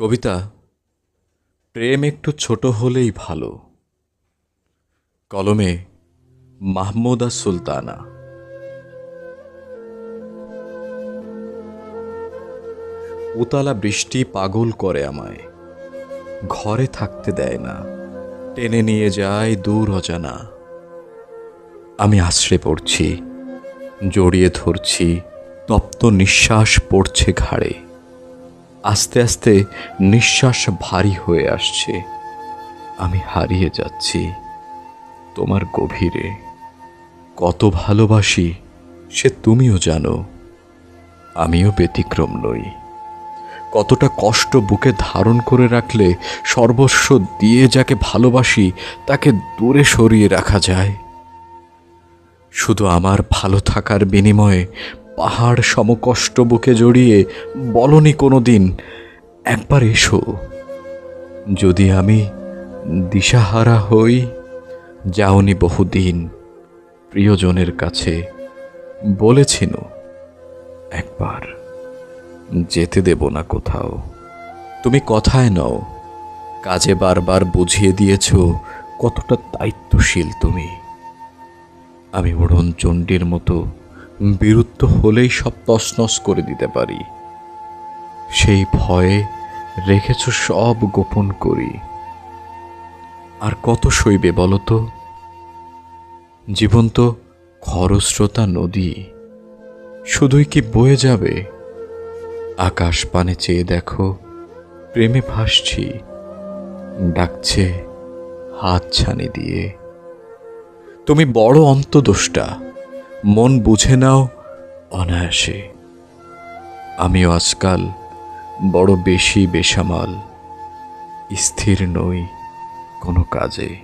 কবিতা, প্রেম একটু ছোট হলেই ভালো। কলমে, মাহমুদা সুলতানা। উতালা বৃষ্টি পাগল করে আমায়, ঘরে থাকতে দেয় না, টেনে নিয়ে যায় দূর অজানা। আমি আশ্রে পড়ছি, জড়িয়ে ধরছি, তপ্ত নিঃশ্বাস পড়ছে ঘাড়ে। আস্তে আস্তে নিঃশ্বাস ভারী হয়ে আসছে। আমি হারিয়ে যাচ্ছি তোমার গভীরে। কত ভালোবাসি সে তুমিও জানো, আমিও ব্যতিক্রম নই। কতটা কষ্ট বুকে ধারণ করে রাখলে সর্বস্ব দিয়ে যাকে ভালোবাসি তাকে দূরে সরিয়ে রাখা যায়। শুধু আমার ভালো থাকার বিনিময়ে পাহাড় সমকষ্ট বুকে জড়িয়ে বলনি কোনো দিন একবার এসো। যদি আমি দিশাহারা হই, যাওনি বহুদিন। প্রিয়জনের কাছে বলেছিল একবার যেতে দেব না কোথাও। তুমি কথায় নও, কাজে বারবার বুঝিয়ে দিয়েছ কতটা দায়িত্বশীল তুমি। আমি উড়ন চণ্ডীর মতো বিরুদ্ধ হলেই সব তছনছ করে দিতে পারি। সেই ভয়ে রেখেছ সব গোপন করি। আর কত সইবে বলো তো জীবন তো খরস্রোতা নদী, শুধুই কি বয়ে যাবে? আকাশ পানে চেয়ে দেখো, প্রেমে ভাসছি, ডাকছে হাত ছানি দিয়ে। তুমি বড় অন্তদোষটা মন বুঝে নাও অনায়াসে। আমিও আজকাল বড় বেশি বেসামাল স্থির নই কোনো কাজে।